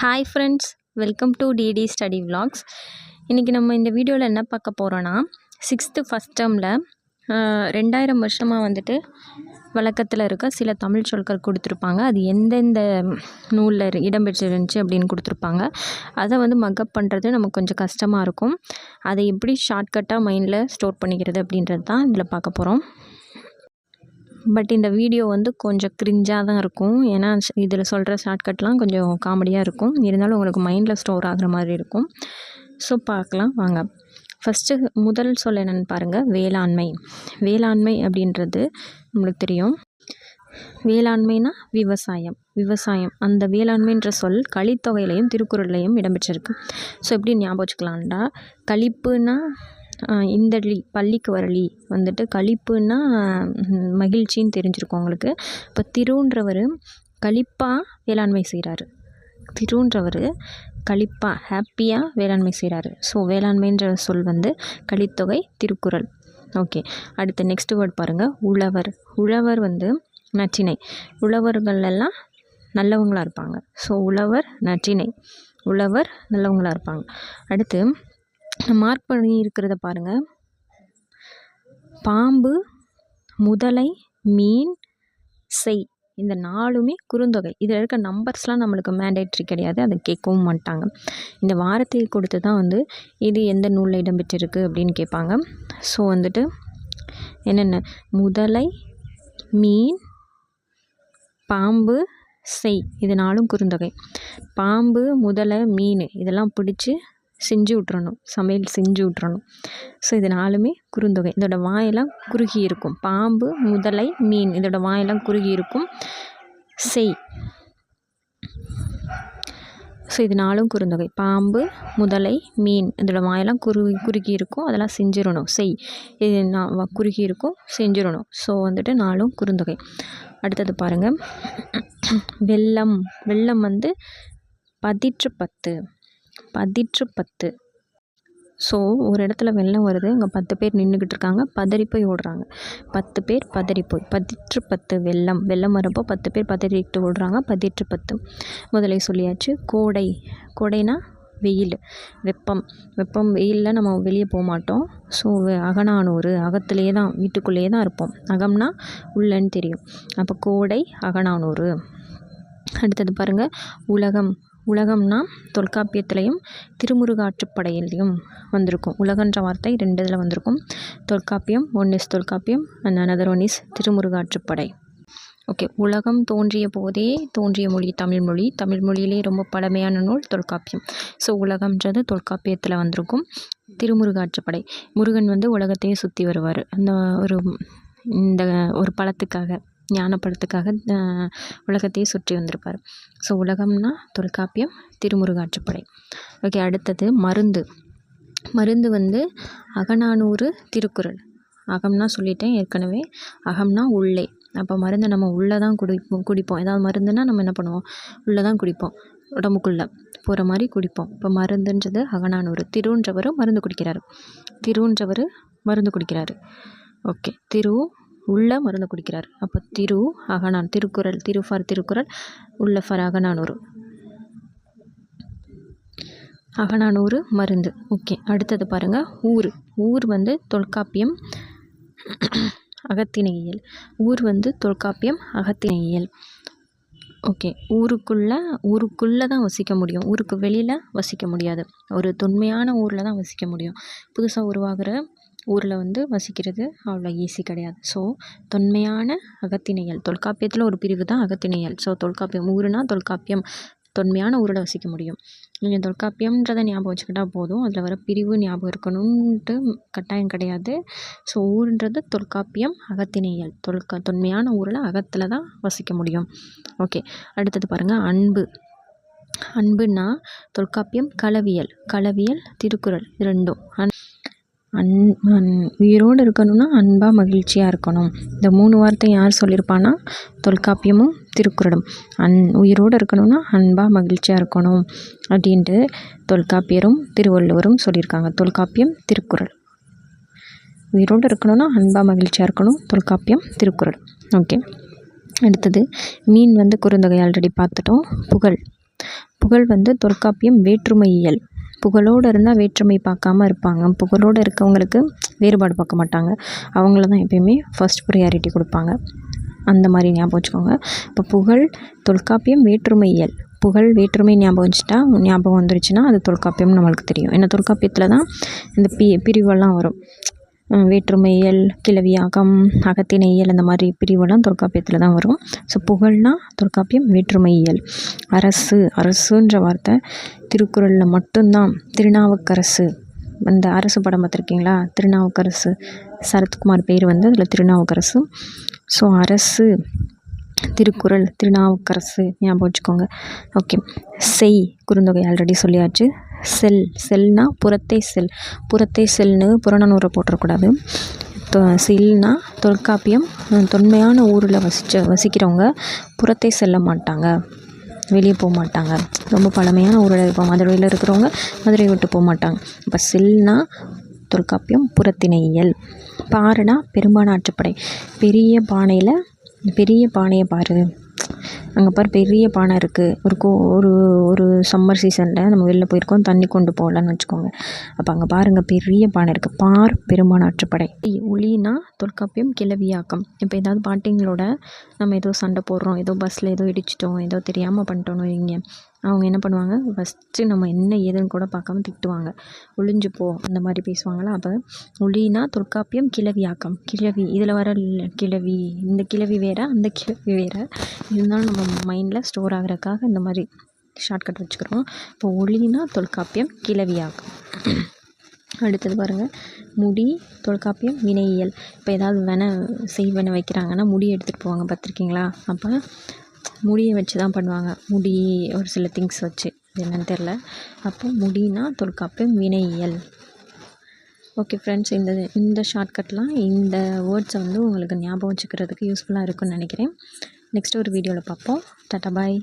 Hi friends welcome to DD study vlogs இன்றைக்கி நம்ம இந்த வீடியோவில் என்ன பார்க்க போகிறோன்னா சிக்ஸ்த்து ஃபஸ்ட் டேர்மில் ரெண்டாயிரம் வருஷமாக வந்துட்டு வழக்கத்தில் இருக்க சில தமிழ் சொற்கள் கொடுத்துருப்பாங்க. அது எந்தெந்த நூலில் இடம்பெற்றிருந்துச்சு அப்படின்னு கொடுத்துருப்பாங்க. அதை வந்து மக்கப் பண்ணுறது நமக்கு கொஞ்சம் கஷ்டமாக இருக்கும். அதை எப்படி ஷார்ட்கட்டாக மைண்டில் ஸ்டோர் பண்ணிக்கிறது அப்படின்றது தான் இதில் பார்க்க போகிறோம் பட் இந்த வீடியோ வந்து கொஞ்சம் கிரிஞ்சாக தான் இருக்கும். ஏன்னா இதில் சொல்கிற ஷார்ட்கட்லாம் கொஞ்சம் காமெடியாக இருக்கும். இருந்தாலும் உங்களுக்கு மைண்டில் ஸ்டோர் ஆகிற மாதிரி இருக்கும். ஸோ பார்க்கலாம். வாங்க. ஃபஸ்ட்டு முதல் சொல் என்னென்னு பாருங்கள் வேளாண்மை. வேளாண்மை அப்படின்றது நம்மளுக்கு தெரியும். வேளாண்மைனா விவசாயம். விவசாயம். அந்த வேளாண்மைன்ற சொல் கலித்தொகையிலையும் திருக்குறள்லையும் இடம்பெற்றிருக்கு. ஸோ எப்படி ஞாபகம் வச்சுக்கலாம்டா? கழிப்புனா இந்தளி பள்ளிக்கு வரளி வந்துட்டு கழிப்புன்னா மகிழ்ச்சின்னு தெரிஞ்சிருக்கும் உங்களுக்கு. இப்போ திருன்றவர் கழிப்பாக வேளாண்மை செய்கிறாரு திருன்றவர் கழிப்பாக ஹாப்பியாக வேளாண்மை செய்கிறாரு ஸோ வேளாண்மைன்ற சொல் வந்து கலித்தொகை திருக்குறள். ஓகே. அடுத்து நெக்ஸ்ட் வேர்ட் பாருங்கள் உழவர். உழவர் வந்து நற்றிணை உழவர்கள் எல்லாம் நல்லவங்களாக இருப்பாங்க. ஸோ உழவர் நச்சினை. உழவர் நல்லவங்களாக இருப்பாங்க. அடுத்து மார்க் பண்ணி இருக்கிறத பாருங்கள் பாம்பு முதலை மீன் செய். இந்த நாலுமே குறுந்தொகை. இதில் இருக்க நம்பர்ஸ்லாம் நம்மளுக்கு மேண்டேட்ரி கிடையாது. அதை கேட்கவும் மாட்டாங்க. இந்த வாரத்தை கொடுத்து தான் வந்து இது எந்த நூலில் இடம்பெற்றிருக்கு அப்படின்னு கேட்பாங்க. ஸோ வந்துட்டு என்னென்ன? முதலை மீன் பாம்பு செய். இது நாலும் குறுந்தொகை. பாம்பு முதலை மீன். இதெல்லாம் பிடிச்சி செஞ்சு விட்றணும் சமையல் செஞ்சு விட்றணும் ஸோ இது நாலுமே குறுந்தொகை. இதோட வாயெல்லாம் குறுகி இருக்கும். பாம்பு முதலை மீன். இதோட வாயெல்லாம் குறுகி இருக்கும். செய். ஸோ இது நாலும் குறுந்தொகை. பாம்பு முதலை மீன். இதோட வாயெல்லாம் குறுகி குறுகி இருக்கும். அதெல்லாம் செஞ்சிடணும். செய். இது நான் குறுகி இருக்கும். செஞ்சிடணும். ஸோ வந்துட்டு நாலும் குறுந்தொகை. அடுத்தது பாருங்கள் வெள்ளம் வெள்ளம் வந்து பதிற்று பத்து பதிற்று பத்து. ஸோ ஒரு இடத்துல வெள்ளம் வருது. அங்கே பத்து பேர் நின்றுக்கிட்டு இருக்காங்க. பதறி போய் ஓடுறாங்க. பத்து பேர் பதறி போய் பதிற்று பத்து வெள்ளம். வெள்ளம் வரப்போ பத்து பேர் பதறிட்டு ஓடுறாங்க. பதிற்று பத்து. முதலே சொல்லியாச்சு கோடை. கோடைனா வெயில். வெப்பம். வெப்பம் வெயிலில் நம்ம வெளியே போக மாட்டோம். ஸோ அகநானூறு. அகத்துலேயே தான் வீட்டுக்குள்ளேயே தான் இருப்போம். அகம்னா உள்ளன்னு தெரியும். அப்போ கோடை அகநானூறு. அடுத்தது பாருங்கள் உலகம். உலகம்னா தொல்காப்பியத்திலையும் திருமுருகாற்றுப்படையிலையும் வந்திருக்கும். உலகன்ற வார்த்தை ரெண்டு இதில் வந்திருக்கும். Tholkappiyam one is Tholkappiyam and another one is Thirumurugatruppadai okay உலகம் தோன்றிய போதே தோன்றிய மொழி தமிழ்மொழி தமிழ்மொழியிலே ரொம்ப பழமையான நூல் தொல்காப்பியம். ஸோ உலகம்ன்றது தொல்காப்பியத்தில் வந்திருக்கும் திருமுருகாற்றுப்படை முருகன் வந்து உலகத்தையே சுற்றி வருவார். அந்த ஒரு இந்த ஒரு பழத்துக்காக. ஞானப்படத்துக்காக உலகத்தையே சுற்றி வந்திருப்பார். ஸோ உலகம்னா தொல்காப்பியம் திருமுருகாற்றுப்படை. ஓகே அடுத்தது மருந்து. மருந்து வந்து அகநானூறு திருக்குறள். அகம்னா சொல்லிட்டேன் ஏற்கனவே. அகம்னா உள்ளே. அப்போ மருந்து நம்ம உள்ளே தான் குடிப்போம். குடிப்போம் ஏதாவது மருந்துன்னா நம்ம என்ன பண்ணுவோம்? உள்ளே தான் குடிப்போம். உடம்புக்குள்ளே போகிற மாதிரி குடிப்போம். இப்போ மருந்துன்றது அகநானூறு. திருன்றவர் மருந்து குடிக்கிறாரு. திருன்றவர் மருந்து குடிக்கிறாரு. ஓகே திரு உள்ள மருந்து குடிக்கிறார். அப்போ திரு அகனான் திருக்குறள் திரு ஃபார் திருக்குறள் உள்ள ஃபார் அகநானூறு. அகநானூறு மருந்து. ஓகே அடுத்தது பாருங்கள் ஊர். ஊர் வந்து தொல்காப்பியம் அகத்திணையியல். ஊர் வந்து தொல்காப்பியம் அகத்திணையியல். ஓகே ஊருக்குள்ளே ஊருக்குள்ளே தான் வசிக்க முடியும். ஊருக்கு வெளியில் வசிக்க முடியாது. ஒரு தொன்மையான ஊரில் தான் வசிக்க முடியும். புதுசாக உருவாகிற ஊரில் வந்து வசிக்கிறது அவ்வளோ ஈஸி கிடையாது. ஸோ தொன்மையான அகத்திணையல். தொல்காப்பியத்தில் ஒரு பிரிவு தான் அகத்திணையல். ஸோ தொல்காப்பியம் ஊருனா தொல்காப்பியம். தொன்மையான ஊரில் வசிக்க முடியும். நீங்கள் தொல்காப்பியம்ன்றதை ஞாபகம் வச்சுக்கிட்டா போதும். அதில் வர பிரிவு ஞாபகம் இருக்கணுன்ட்டு கட்டாயம் கிடையாது. ஸோ ஊருன்றது தொல்காப்பியம் அகத்திணையல். தொல்கா தொன்மையான ஊரில் அகத்தில் தான் வசிக்க முடியும். ஓகே அடுத்தது பாருங்கள் அன்பு. அன்புன்னா தொல்காப்பியம் களவியல் களவியல் திருக்குறள். ரெண்டும். அன் அன் அன் உயிரோடு இருக்கணும்னா அன்பாக மகிழ்ச்சியாக இருக்கணும். இந்த மூணு வார்த்தை யார் சொல்லியிருப்பான்னா தொல்காப்பியமும் திருக்குறளும். அன் உயிரோடு இருக்கணும்னா அன்பாக மகிழ்ச்சியாக இருக்கணும் அப்படின்ட்டு தொல்காப்பியரும் திருவள்ளுவரும் சொல்லியிருக்காங்க. தொல்காப்பியம் திருக்குறள். உயிரோடு இருக்கணும்னா அன்பாக மகிழ்ச்சியாக இருக்கணும். தொல்காப்பியம் திருக்குறள். ஓகே. அடுத்தது மீன் வந்து குறுந்தொகை ஆல்ரெடி பார்த்துட்டோம். புகழ். புகழ் வந்து தொல்காப்பியம் வேற்றுமையியல். புகழோடு இருந்தால் வேற்றுமை பார்க்காம இருப்பாங்க. புகழோடு இருக்கவங்களுக்கு வேறுபாடு பார்க்க மாட்டாங்க. அவங்கள தான் எப்பயுமே ஃபஸ்ட் ப்ரையாரிட்டி கொடுப்பாங்க. அந்த மாதிரி ஞாபகம் வச்சுக்கோங்க. இப்போ புகழ் தொல்காப்பியம் வேற்றுமையியல். புகழ் வேற்றுமை ஞாபகம் வச்சுட்டா ஞாபகம் வந்துருச்சுன்னா அது தொல்காப்பியம் நம்மளுக்கு தெரியும். ஏன்னா தொல்காப்பியத்தில் தான் இந்த பி பிரிவெல்லாம் வரும். வேற்றுமையல் கிளவியாகம் கிளவியாக்கம் அந்த மாதிரி பிரிவெல்லாம் தொல்காப்பியத்தில் தான் வரும். ஸோ புகழ்னா தொல்காப்பியம் வேற்றுமையியல் அரசு அரசுன்ற வார்த்தை திருக்குறளில் மட்டும்தான். திருநாவுக்கரசு அந்த அரசு படம் பார்த்துருக்கீங்களா? திருநாவுக்கரசு. சரத்குமார் பேர் வந்து அதில் திருநாவுக்கரசு. ஸோ அரசு திருக்குறள் திருநாவுக்கரசு ஞாபகம் வச்சுக்கோங்க. ஓகே செய் குறுந்தொகை ஆல்ரெடி சொல்லியாச்சு. செல் செல்னா புறத்தே செல். புறத்தே செல்னு புறநானூரை போட்டுறக்கூடாது. தொ செல்னா தொல்காப்பியம் தொன்மையான ஊரில் வசிச்ச வசிக்கிறவங்க புறத்தே செல்ல மாட்டாங்க. வெளியே போக மாட்டாங்க. ரொம்ப பழமையான ஊரில் இப்போ மதுரையில் இருக்கிறவங்க மதுரையை விட்டு போக மாட்டாங்க. இப்போ செல்னா தொல்காப்பியம் புறத்திணையியல் பாறைனா பெரும்பான ஆற்றுப்படை. பெரிய பானையில் பெரிய பானையை பாரு அங்கே பாரு பெரிய பானை இருக்குது ஒரு கோ ஒரு ஒரு சம்மர் சீசனில் நம்ம வெளில போயிருக்கோம் தண்ணி கொண்டு போகலன்னு வச்சுக்கோங்க. அப்போ அங்கே பாருங்கள் பெரிய பானை இருக்குது பார் பெரும்பான ஆற்றுப்படை. ஒளினா தொல்காப்பியம் கிளவியாக்கம் இப்போ ஏதாவது பாட்டிங்களோட நம்ம ஏதோ சண்டை போடுறோம் ஏதோ பஸ்ஸில் ஏதோ இடிச்சிட்டோம் ஏதோ தெரியாமல் பண்ணிட்டோன்னு வைங்க. அவங்க என்ன பண்ணுவாங்க? ஃபஸ்ட்டு நம்ம என்ன ஏதுன்னு கூட பார்க்காம திட்டுவாங்க. ஒளிஞ்சு போ அந்த மாதிரி பேசுவாங்களா? அப்போ ஒளினா தொல்காப்பியம் கிளவியாக்கம் கிழவி இதில் வர கிழவி. இந்த கிழவி வேறு அந்த கிழவி வேறு. இருந்தாலும் நம்ம மைண்டில் ஸ்டோர் ஆகிறக்காக இந்த மாதிரி ஷார்ட்கட் வச்சுக்கிறோம். இப்போ ஒளினா தொல்காப்பியம் கிளவியாகும். அடுத்தது பாருங்கள் முடி தொல்காப்பியம் வினையியல். இப்போ ஏதாவது வென செய்வனை வைக்கிறாங்கன்னா முடி எடுத்துகிட்டு போவாங்க பார்த்துருக்கீங்களா? அப்போ முடியை வச்சு தான் பண்ணுவாங்க. முடி ஒரு சில திங்ஸ் வச்சு. என்னென்னு என்னன்னு தெரில அப்போ முடினா தொல்காப்பியம் வினையியல். ஓகே ஃப்ரெண்ட்ஸ் இந்த இந்த ஷார்ட்கட்லாம் இந்த வேர்ட்ஸை வந்து உங்களுக்கு ஞாபகம் வச்சுக்கிறதுக்கு யூஸ்ஃபுல்லாக இருக்கும்னு நினைக்கிறேன். நெக்ஸ்ட் ஒரு வீடியோவில் பார்ப்போம். டாட்டா பாய்